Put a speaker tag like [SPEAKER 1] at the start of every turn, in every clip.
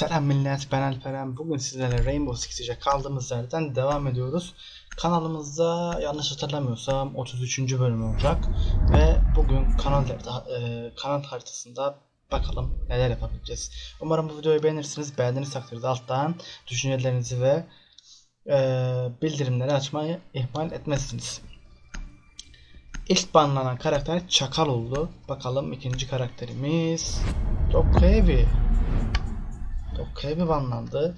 [SPEAKER 1] Selam millet ben Alperen. Bugün sizlerle Rainbow Six Siege'e kaldığımız yerden devam ediyoruz. Kanalımızda yanlış hatırlamıyorsam 33. bölüm olacak. Ve bugün kanal, e, kanal haritasında bakalım neler yapabileceğiz. Umarım bu videoyu beğenirsiniz. Beğendiğiniz takdirde alttan düşüncelerinizi ve e, bildirimleri açmayı ihmal etmezsiniz. İlk banlanan karakter Çakal oldu. Bakalım ikinci karakterimiz Dog Dog Heavy banlandı.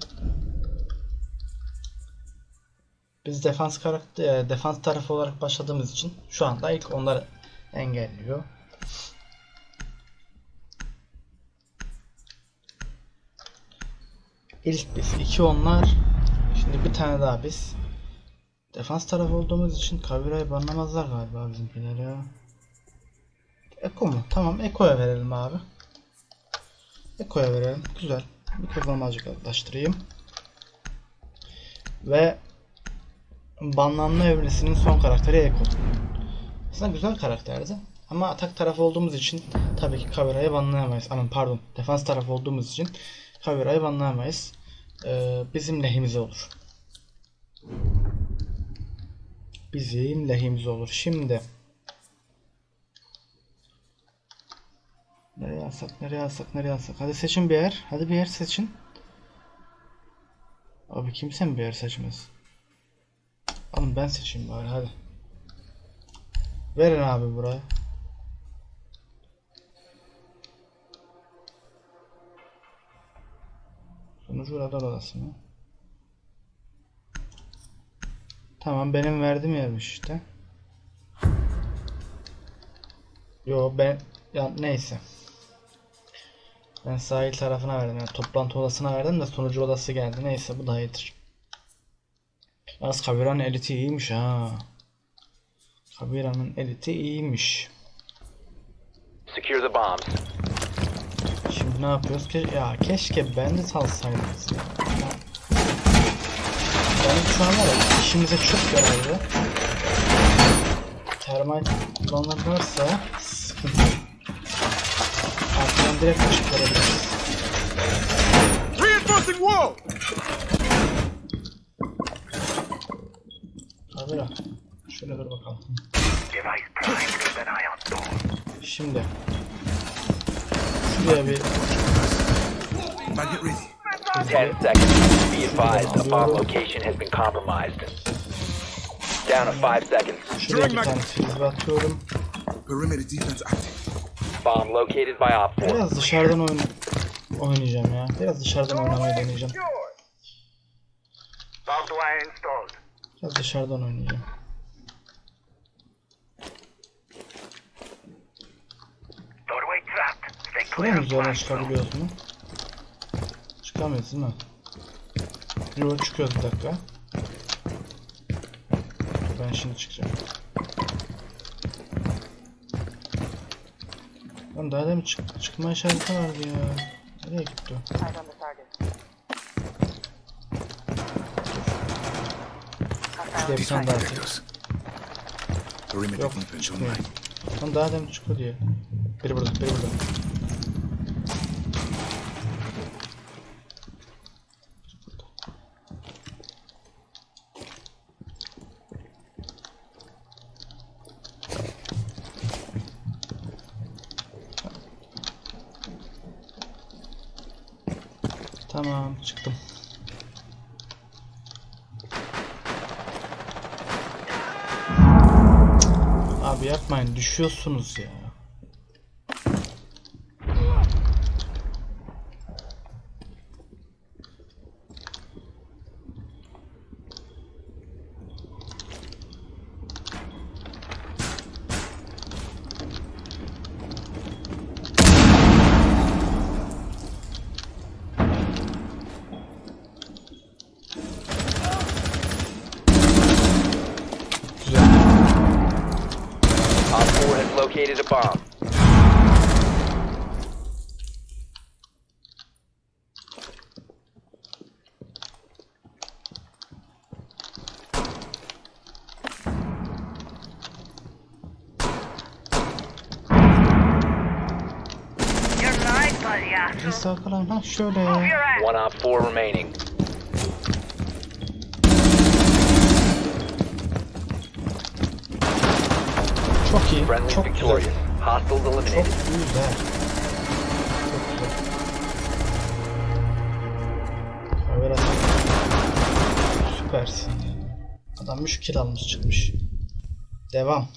[SPEAKER 1] Biz defans karakter defans tarafı olarak başladığımız için şu anda ilk onları engelliyor. İlk biz, iki onlar. Şimdi bir tane daha biz. Defans tarafı olduğumuz için Kavira'yı banlamazlar galiba bizimkiler ya. Eko mu? Tamam Eko'ya verelim abi. Eko'ya verelim. Güzel. Mikrofonumu azıcık yaklaştırayım. Ve banlanma evresinin son karakteri Eko. Aslında güzel karakterdi. Ama atak tarafı olduğumuz için tabii ki Kavira'yı banlayamayız. Aman pardon. Defans tarafı olduğumuz için Kavira'yı banlayamayız. Ee, bizim lehimize olur. Bizim lehimize olur. Şimdi Nereye alsak, nereye alsak, nereye alsak. Hadi seçin bir yer. Hadi bir yer seçin. Abi kimse mi bir yer seçmez? Alın ben seçeyim bari hadi. Verin abi buraya. Sonucu radar odası mı? Tamam benim verdiğim yermiş işte. Yo ben ya neyse. Ben sahil tarafına verdim yani toplantı odasına verdim de sunucu odası geldi. Neyse bu da iyidir. Az Kabira'nın eliti iyiymiş ha. Kabira'nın eliti iyiymiş.
[SPEAKER 2] Secure the bombs.
[SPEAKER 1] Şimdi ne yapıyoruz ki? Ya keşke ben de salsaydınız ya. Benim şu an var ya işimize çok yararlı. Termite kullanılırsa direkt ışık verebiliriz.
[SPEAKER 3] Reinforcing wall!
[SPEAKER 1] Kabira. Şöyle dur bakalım. Şimdi. Şuraya bir
[SPEAKER 3] Target ready.
[SPEAKER 2] 10 seconds. Be advised, the bomb location has been compromised. Down to 5 seconds.
[SPEAKER 1] şuraya bir tane frizbe atıyorum.
[SPEAKER 3] Perimeter defense active.
[SPEAKER 2] Bomb located by Op 4.
[SPEAKER 1] Biraz dışarıdan oyun oynayacağım ya. Biraz dışarıdan oynamayı deneyeceğim. Biraz dışarıdan oynayacağım. Buraya mı zorla çıkabiliyoruz mu? Çıkamıyoruz değil mi? Yok çıkıyoruz bir dakika. Ben şimdi çıkacağım. Lan daha demin çık çıkma işareti vardı ya. Nereye gitti o? Şuraya bir tane daha atayım. Yok çıkmıyor. Lan daha demin çıkıyor diye. Biri burada, biri burada. Tamam çıktım. Abi yapmayın düşüyorsunuz ya.
[SPEAKER 2] Located a bomb.
[SPEAKER 4] You're right, buddy.
[SPEAKER 1] Bir sağ kalan ha şöyle.
[SPEAKER 2] One op four remaining.
[SPEAKER 1] Çok iyi.
[SPEAKER 2] Friendly
[SPEAKER 1] Çok güzel.
[SPEAKER 2] victorious. Hostiles
[SPEAKER 1] Çok
[SPEAKER 2] eliminated.
[SPEAKER 1] güzel. Çok güzel. Kamera Süpersin ya. Adam 3 kill almış çıkmış. Devam.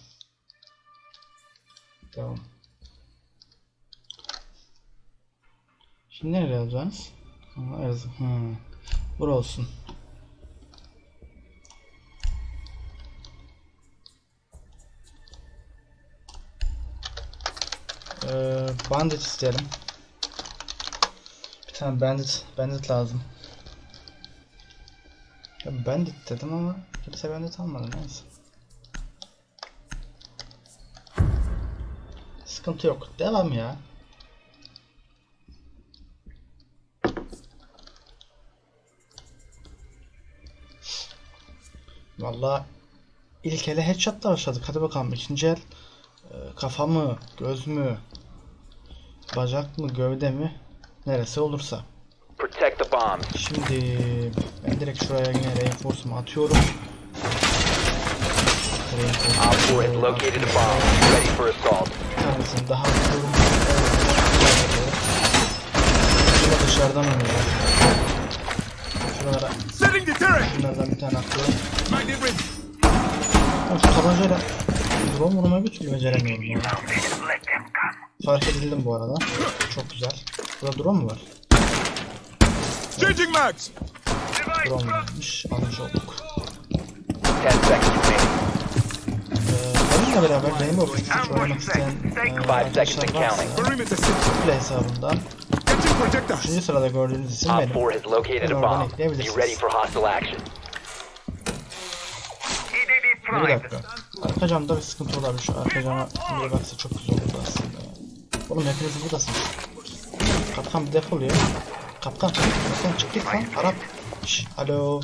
[SPEAKER 1] Devam. Şimdi nereye alacağız? Erzurum. Ha. Bura olsun. Ee, bandit isterim. Bir tane bandit, bandit lazım. Ya bandit dedim ama kimse bandit almadı neyse. Sıkıntı yok. Devam ya. Vallahi ilk ele headshot'la başladık. Hadi bakalım ikinci el e, kafa mı, göz mü, bacak mı, gövde mi neresi olursa.
[SPEAKER 2] Protect the bombs.
[SPEAKER 1] Şimdi ben direkt şuraya yine reinforce'umu atıyorum.
[SPEAKER 2] Op four has located a bomb. Ready for assault.
[SPEAKER 1] Bir tanesini daha atıyorum. Şurada dışarıdan oynuyor. Şuralara şunlardan bir tane atıyorum. Ben şu tabancayla drone vurmayı bir türlü beceremiyorum ya. Fark edildim bu arada. Çok güzel. Burada drone mu var?
[SPEAKER 3] Changing mags.
[SPEAKER 1] Drone varmış. Almış olduk.
[SPEAKER 2] Remaining.
[SPEAKER 1] Ee, benimle beraber Rainbow Six oynamak isteyen e, arkadaşlar varsa. Play hesabından. 3. sırada gördüğünüz isim benim.
[SPEAKER 2] a
[SPEAKER 1] oradan ekleyebilirsiniz. Bir dakika. Arka camda bir sıkıntı olabilir. Şu arka cama bir baksa çok güzel olurdu aslında. Oğlum hepiniz buradasınız. Kapkan bir defol ya. Kapkan. Kapkan çık git lan. Arap. Şş, alo.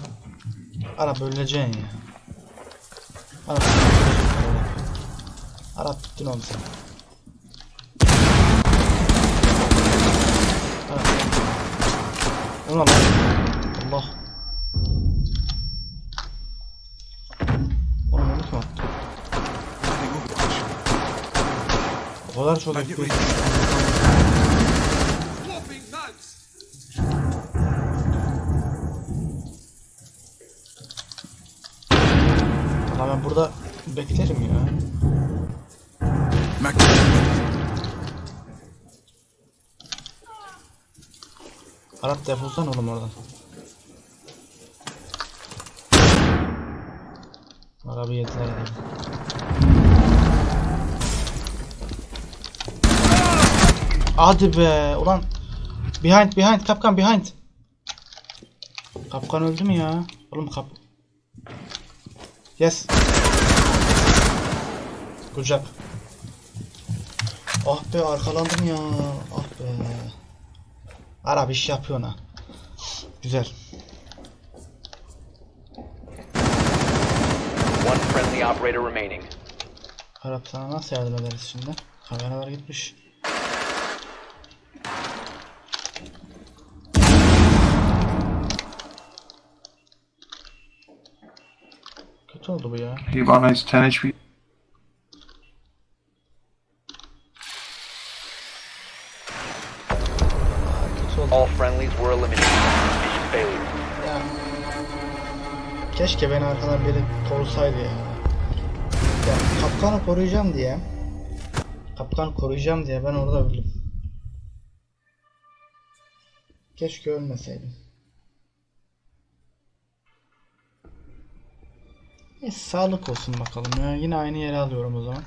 [SPEAKER 1] Arap öleceksin ya. Arap. Arap bittin oğlum sen. Arap. Ne lan? Kadar çok
[SPEAKER 3] mags.
[SPEAKER 1] Valla ben burada beklerim ya. Arap defolsan oğlum oradan. Arabı yediler adamı. Hadi be ulan. Behind behind kapkan behind. Kapkan öldü mü ya? Oğlum kap. Yes. Good job. Ah be arkalandım ya. Ah be. Arap iş yapıyor ha. Güzel.
[SPEAKER 2] One friendly operator remaining.
[SPEAKER 1] Arap sana nasıl yardım ederiz şimdi? Kameralar gitmiş. Oldu bu ya.
[SPEAKER 4] Ivana is 10 HP.
[SPEAKER 2] All friendlies were eliminated. Mission failure.
[SPEAKER 1] Ya. Keşke beni arkadan biri korusaydı ya. Ya kapkanı koruyacağım diye. Kapkanı koruyacağım diye ben orada öldüm. Keşke ölmeseydim. Neyse sağlık olsun bakalım ya. Yine aynı yere alıyorum o zaman.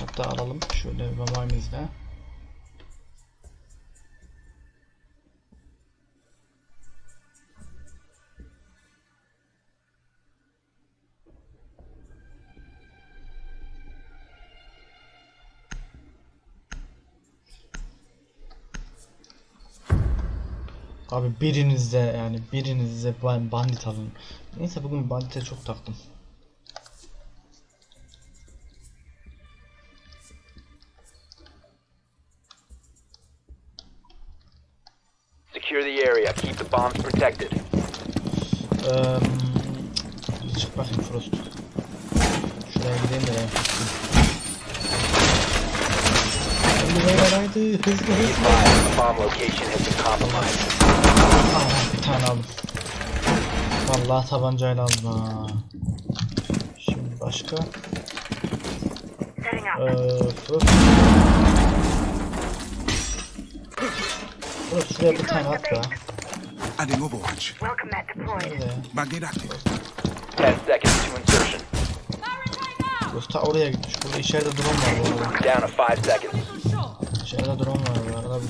[SPEAKER 1] Hatta alalım şöyle bir babayımızla. Abi birinizde yani birinizde ben bandit alın. Neyse bugün bandite çok taktım.
[SPEAKER 2] Protected.
[SPEAKER 1] Eee çık bakayım Frost. Şuraya gideyim de ben beyler haydi hızlı hızlı.
[SPEAKER 2] bomb location has been compromised.
[SPEAKER 1] Aa, bir tane aldım. Vallahi tabancayla aldım ha. Şimdi başka. Eee Frost. Frost şuraya bir tane at ya.
[SPEAKER 3] Adding Overwatch.
[SPEAKER 4] Welcome that deployed.
[SPEAKER 3] Magnet active.
[SPEAKER 2] 10 seconds to insertion.
[SPEAKER 1] Frost ta oraya gitmiş. Burada içeride drone var bu arada.
[SPEAKER 2] Down to 5 seconds.
[SPEAKER 1] İçeride drone var bu arada. Bir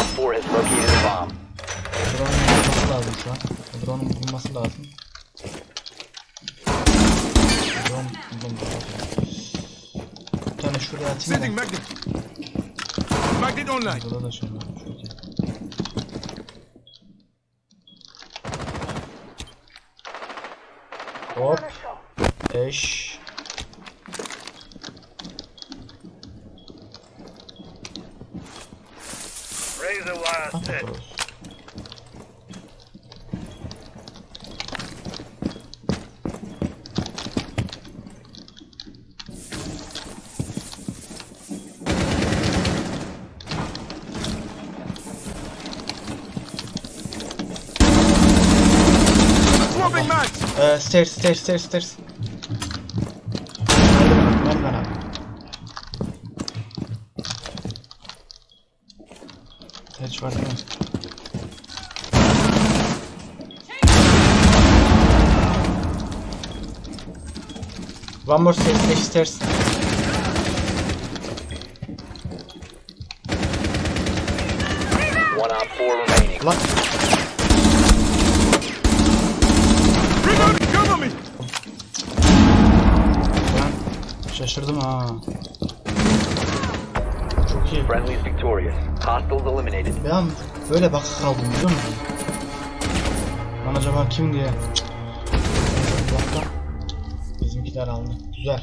[SPEAKER 2] Op 4 has located a bomb.
[SPEAKER 1] Drone'un bulunması lazım şu an. Drone'un bulunması lazım. Drone bulunması lazım. Bir tane şuraya atayım
[SPEAKER 3] Sending
[SPEAKER 1] da.
[SPEAKER 3] magnet. Magnet online.
[SPEAKER 1] Burada da şey var. Çok iyi. Hop. Eş.
[SPEAKER 5] Razor wire
[SPEAKER 1] Ah, stairs, stairs, stairs, stairs. Merdiven abi. Hiç var değil mi? One more stairs, stairs, stairs.
[SPEAKER 2] One op 4 remaining.
[SPEAKER 1] Lan şaşırdım ha. Çok iyi.
[SPEAKER 2] Friendly's victorious. Hostiles eliminated.
[SPEAKER 1] An böyle baka kaldım biliyor musun? Lan acaba kim diye. Dakika. Bizimkiler aldı. Güzel.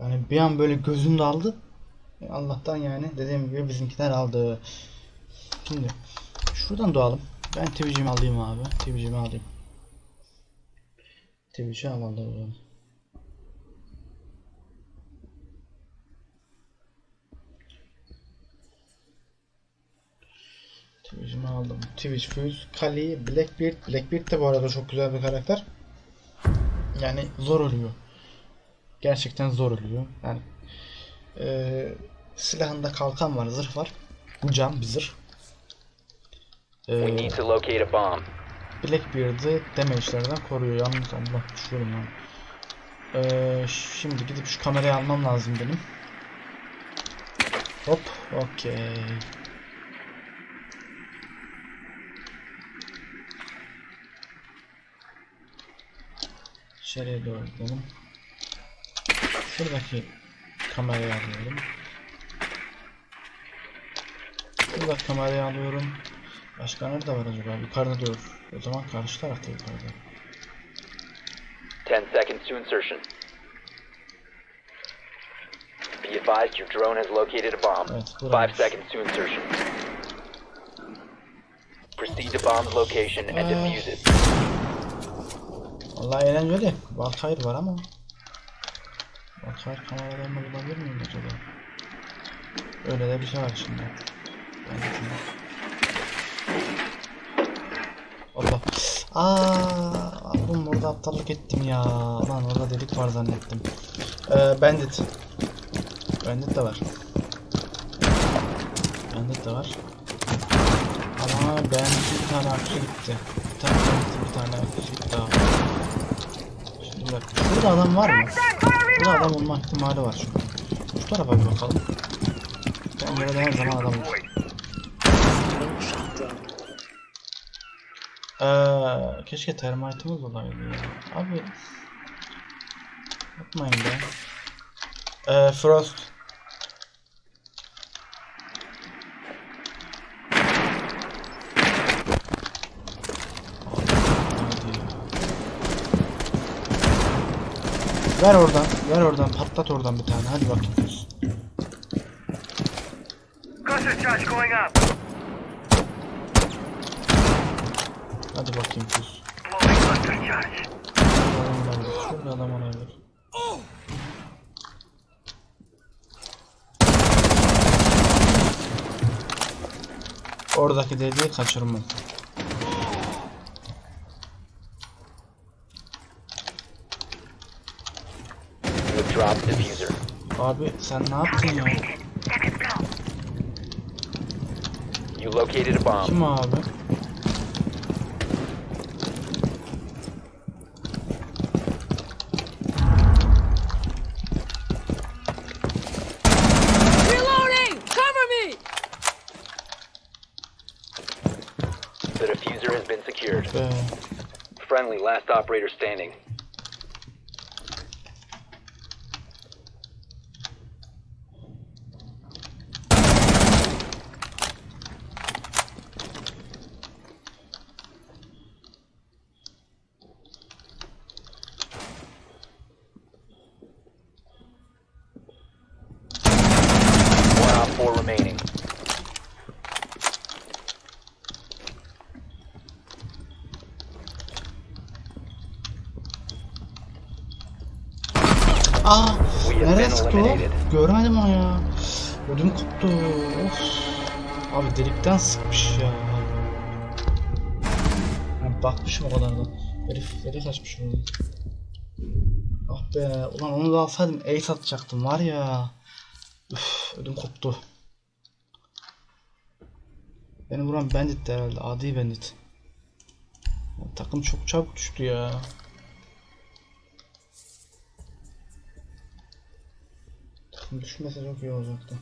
[SPEAKER 1] Yani bir an böyle gözüm daldı. Allah'tan yani dediğim gibi bizimkiler aldı. Şimdi şuradan doğalım. Ben TV'cimi alayım abi. TV'cimi alayım. Twitch'e alalım. Twitch'imi aldım. Twitch Fuse, Kali, Blackbeard. Blackbeard de bu arada çok güzel bir karakter. Yani zor ölüyor. Gerçekten zor ölüyor. Yani eee silahında kalkan var, zırh var. Bu cam bir zırh.
[SPEAKER 2] Bomb.
[SPEAKER 1] Blackbeard'ı damage'lerden koruyor. Yalnız Allah düşüyorum ya. Ee, şimdi gidip şu kamerayı almam lazım benim. Hop, okey. İçeriye doğru gidelim. Şuradaki kamerayı alıyorum. Şuradaki kamerayı alıyorum. Başka nerede var acaba? Yukarıda dur. O zaman karşı tarafta yukarıda.
[SPEAKER 2] 10 seconds to insertion. Be advised your drone has located a bomb.
[SPEAKER 1] Evet,
[SPEAKER 2] 5
[SPEAKER 1] burası.
[SPEAKER 2] seconds to insertion. Proceed to bomb's location and defuse it.
[SPEAKER 1] Vallahi eğlenceli. Valkyrie var ama. Valkyrie kameralarını bulabilir miyim acaba? Öyle de bir şey var şimdi. Ben de Allah. Aa, oğlum orada aptallık ettim ya. Lan orada delik var zannettim. Ee, bandit. Bandit de var. Bandit de var. Ama ben bir tane akışı gitti. Bir tane bandit, bir tane akışı gitti abi. Şimdi bir dakika. Şurada adam var mı? Burada adam olma ihtimali var şu. Şu tarafa bir bakalım. Ben burada her zaman adam olur. Ee, keşke termite'ımız olaydı ya. Abi. Yapmayın be. Ee, Frost. Ver oradan, ver oradan, patlat oradan bir tane. Hadi bakayım.
[SPEAKER 4] Cluster charge going up.
[SPEAKER 1] Hadi bakayım
[SPEAKER 4] charge.
[SPEAKER 1] Adam olabilir. Şurada adam olabilir. Oradaki deliği kaçırmam. Abi sen ne yaptın ya?
[SPEAKER 2] You located a bomb.
[SPEAKER 1] Kim abi?
[SPEAKER 2] Operator standing.
[SPEAKER 1] Aa, nereye sıktı o? Görmedim o ya. Ödüm koptu. Of. Abi delikten sıkmış ya. Ben bakmışım o kadar da. Herif, herif açmış onu. Ah be, ulan onu da alsaydım ace atacaktım var ya. Üf, ödüm koptu. Beni vuran banditti herhalde, adi bandit. Ya, takım çok çabuk düştü ya. Takım düşmese çok iyi olacaktı.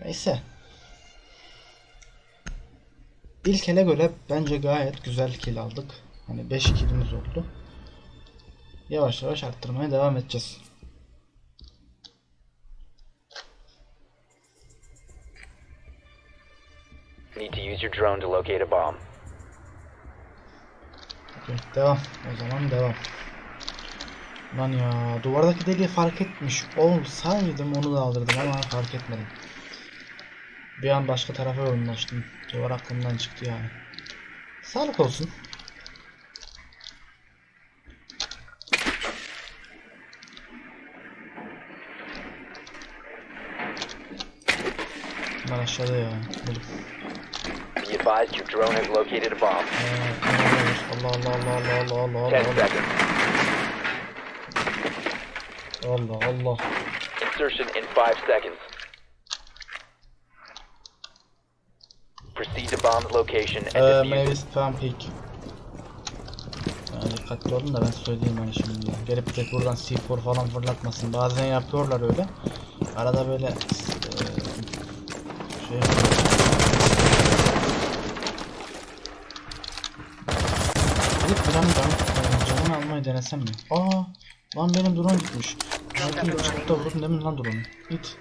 [SPEAKER 1] Neyse. İlk ele göre bence gayet güzel kill aldık. Hani 5 killimiz oldu. Yavaş yavaş arttırmaya devam edeceğiz.
[SPEAKER 2] Need to use your drone to locate a bomb.
[SPEAKER 1] Okey, devam. O zaman devam. Lan ya duvardaki deliği fark etmiş olsaydım onu da aldırdım ama fark etmedim. Bir an başka tarafa yoğunlaştım. Duvar aklımdan çıktı yani. Sağlık olsun. Bunlar aşağıda ya. Buldum.
[SPEAKER 2] Be advised your drone has located a bomb.
[SPEAKER 1] Allah Allah Allah Allah Allah Allah
[SPEAKER 2] 10
[SPEAKER 1] Allah
[SPEAKER 2] seconds.
[SPEAKER 1] Allah Allah.
[SPEAKER 2] Insertion in 5 seconds. Proceed to bomb's location and
[SPEAKER 1] Ee, spam peek. Yani dikkatli olun da ben söyleyeyim hani şimdi. Gelip de buradan C4 falan fırlatmasın. Bazen yapıyorlar öyle. Arada böyle eee, şey Gidip buranın canı, canını almayı denesem mi? Aa, lan benim drone gitmiş. Belki çıkıp da vurdum demin lan drone'u. Git.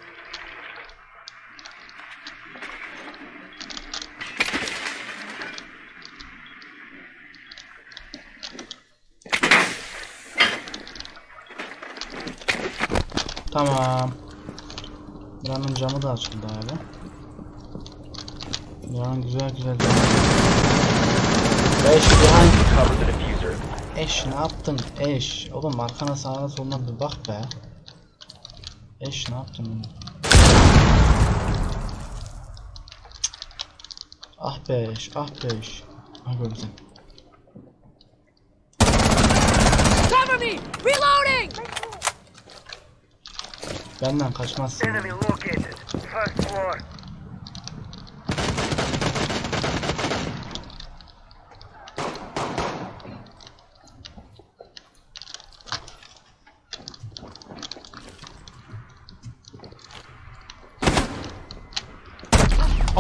[SPEAKER 1] Tamam. Buranın camı da açıldı abi. Buranın güzel güzel camı. Beş behind.
[SPEAKER 2] Cover the diffuser.
[SPEAKER 1] Eş ne yaptın eş? Oğlum arkana sağına soluna bir bak be. Eş ne yaptın? Ah be eş, ah be eş. Ha gördüm.
[SPEAKER 5] Cover me! Reloading!
[SPEAKER 1] Benden kaçmazsın.
[SPEAKER 4] Enemy located. First floor.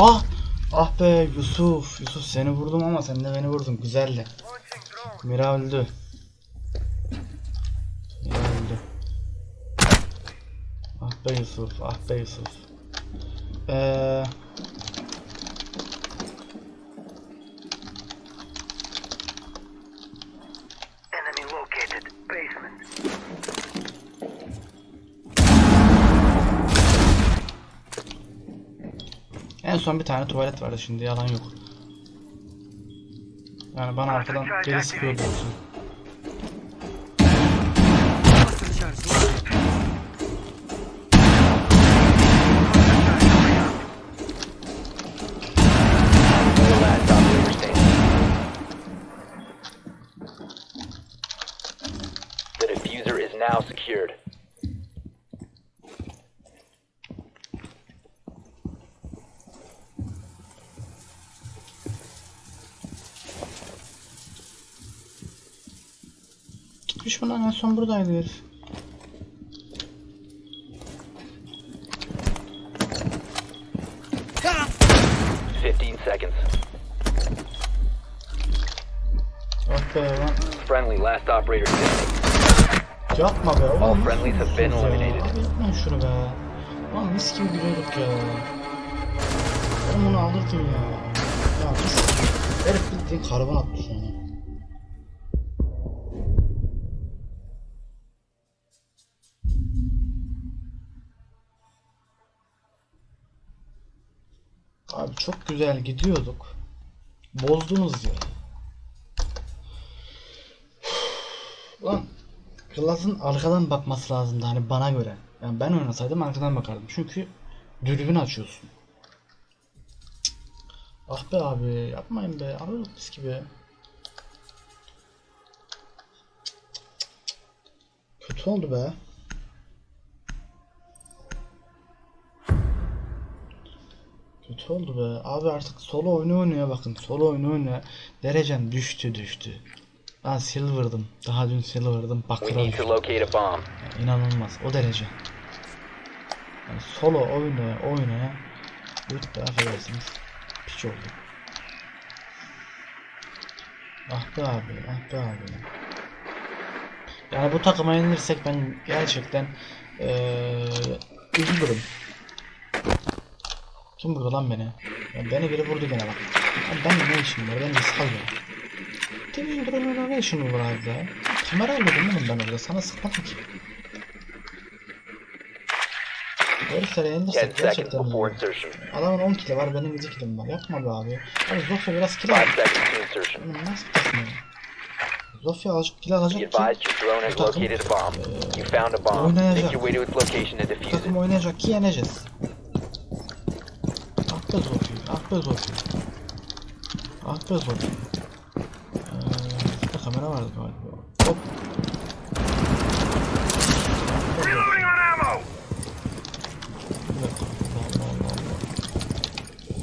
[SPEAKER 1] Ah! Ah be Yusuf, Yusuf seni vurdum ama sen de beni vurdun. Güzeldi. Mira öldü. Mira öldü. Ah be Yusuf, ah be Yusuf. Eee... son bir tane tuvalet vardı şimdi yalan yok. Yani bana arkadan geri
[SPEAKER 2] operator standing. The diffuser is now secured.
[SPEAKER 1] Gitmiş bunlar en son buradaydı herif.
[SPEAKER 2] Seconds.
[SPEAKER 1] Bak be lan.
[SPEAKER 2] Friendly last operator standing.
[SPEAKER 1] Yapma be oğlum.
[SPEAKER 2] All friendlies have been eliminated.
[SPEAKER 1] Abi yapmayın şunu be. Lan mis gibi gülüyorduk ya. Ben bunu alırdım ya. Ya mis gibi. Herif bildiğin karbon attı Abi çok güzel gidiyorduk. Bozdunuz ya. Ulan Klas'ın arkadan bakması lazımdı hani bana göre. Yani ben oynasaydım arkadan bakardım. Çünkü dürbün açıyorsun. Ah be abi yapmayın be. Alıyorduk biz gibi. Kötü oldu be. Kötü oldu be. Abi artık solo oyunu oynuyor bakın. Solo oyunu oynuyor. Derecen düştü düştü. Ben silver'dım. Daha dün silver'dım. Bakıra
[SPEAKER 2] bomb.
[SPEAKER 1] İnanılmaz. O derece. Yani solo oynaya oynaya Lütfen affedersiniz. Piç oldu. Ah be abi, ah be abi. Yani bu takıma yenilirsek ben gerçekten eee üzülürüm. Kim vurdu lan beni? Ya beni biri vurdu gene bak. Ya ben ne işim var? Ben sal ya. Demin buranın ne işin var abi ya? Kamera alıyordum oğlum ben orada. Sana sıkmadım ki. Heriflere
[SPEAKER 2] 10
[SPEAKER 1] yenilirsek gerçekten
[SPEAKER 2] insertion.
[SPEAKER 1] Adamın 10 kilo var benim 7 kilom var. Yapma be abi. Abi Zofia biraz kilo
[SPEAKER 2] 5
[SPEAKER 1] al. nasıl ya? Zofia azıcık kilo alacak ki bu takım,
[SPEAKER 2] bomb.
[SPEAKER 1] oynayacak. Bu takım oynayacak ki yeneceğiz. Ah be Zofia, ah be Zofia. Ah be Zofia. Ee, kamera vardı galiba. Hop.
[SPEAKER 4] Reloading on ammo!
[SPEAKER 1] Dakika. Allah Allah Allah.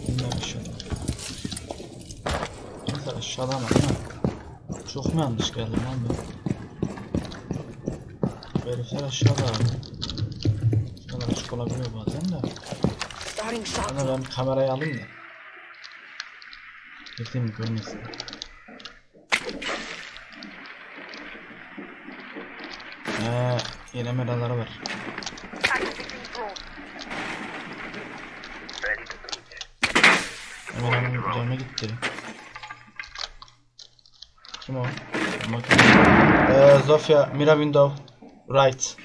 [SPEAKER 1] Bunlar aşağıda. Bunlar aşağıda ama? Çok mu yanlış geldim lan ben? Herifler aşağıda abi. Bunlar açık olabiliyor bazen de. Ama ben kamerayı alayım da. Girdiğimi görmesin. Eee yine meraları var. Hemen hemen üzerine gitti. Kim o? Bakın. Eee Zofia, Mira window. Right.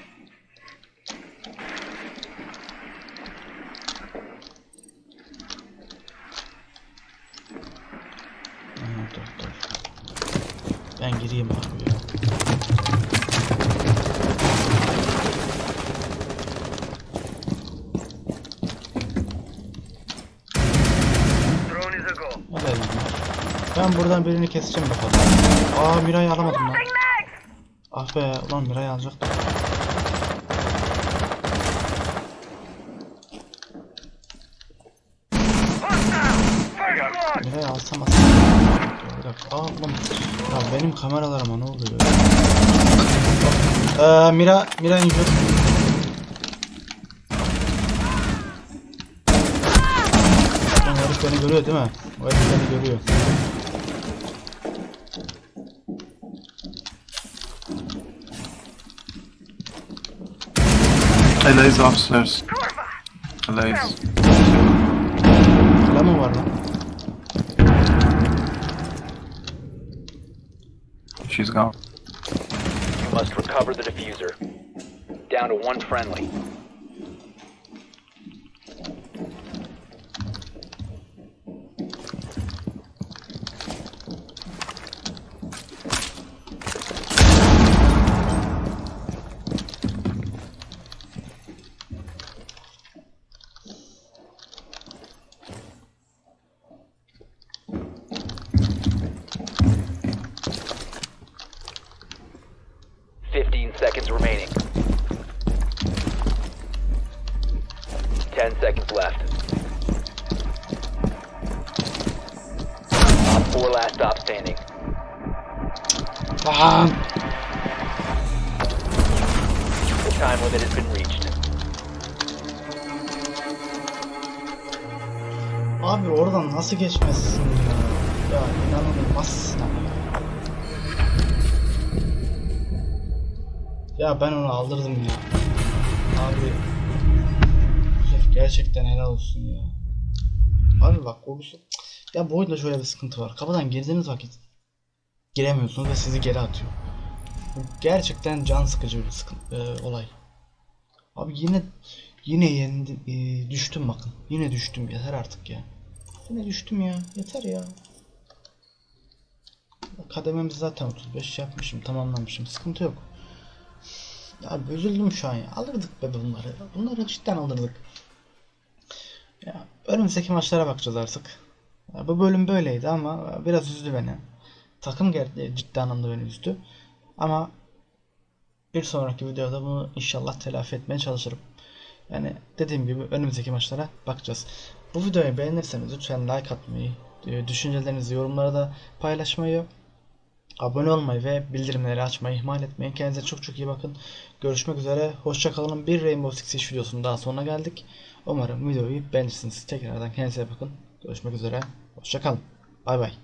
[SPEAKER 1] Ben gireyim abi ya. Ben buradan birini keseceğim bakalım. Aa Mira'yı alamadım lan. Ah be ulan Mira'yı alacaktım.
[SPEAKER 4] Hostile! First blood!
[SPEAKER 1] Mira'yı alsam aslında. Bir dakika. Aa ulan. Ya benim kameralarıma ne oluyor? Eee Mira, Mira injured. Lan herif beni görüyor değil mi? O herif beni görüyor.
[SPEAKER 6] Eli's upstairs. Eli's.
[SPEAKER 1] Silah mı var lan?
[SPEAKER 2] You must recover the diffuser. Down to one friendly. 10 seconds left. Op 4 last stop standing.
[SPEAKER 1] Lan!
[SPEAKER 2] The time limit has been reached.
[SPEAKER 1] Abi oradan nasıl geçmezsin ya? Ya inanılmaz. Ya ben onu aldırdım ya. Abi gerçekten helal olsun ya. Abi bak bir- Ya bu oyunda şöyle bir sıkıntı var. Kapıdan girdiğiniz vakit giremiyorsunuz ve sizi geri atıyor. Bu gerçekten can sıkıcı bir sıkıntı, e, olay. Abi yine yine yendim, e, düştüm bakın. Yine düştüm yeter artık ya. Yine düştüm ya. Yeter ya. Kadememiz zaten 35 yapmışım, tamamlamışım. Sıkıntı yok. Ya üzüldüm şu an ya. Alırdık be bunları. Bunları cidden alırdık. Önümüzdeki maçlara bakacağız artık. Bu bölüm böyleydi ama biraz üzdü beni. Takım geldi ciddi anlamda beni üzdü. Ama bir sonraki videoda bunu inşallah telafi etmeye çalışırım. Yani dediğim gibi önümüzdeki maçlara bakacağız. Bu videoyu beğenirseniz lütfen like atmayı, e, düşüncelerinizi yorumlara da paylaşmayı, abone olmayı ve bildirimleri açmayı ihmal etmeyin. Kendinize çok çok iyi bakın. Görüşmek üzere. Hoşçakalın. Bir Rainbow Six Siege videosunun daha sonuna geldik. Umarım videoyu beğenirsiniz. Tekrardan kendinize bakın. Görüşmek üzere. Hoşçakalın. Bay bay.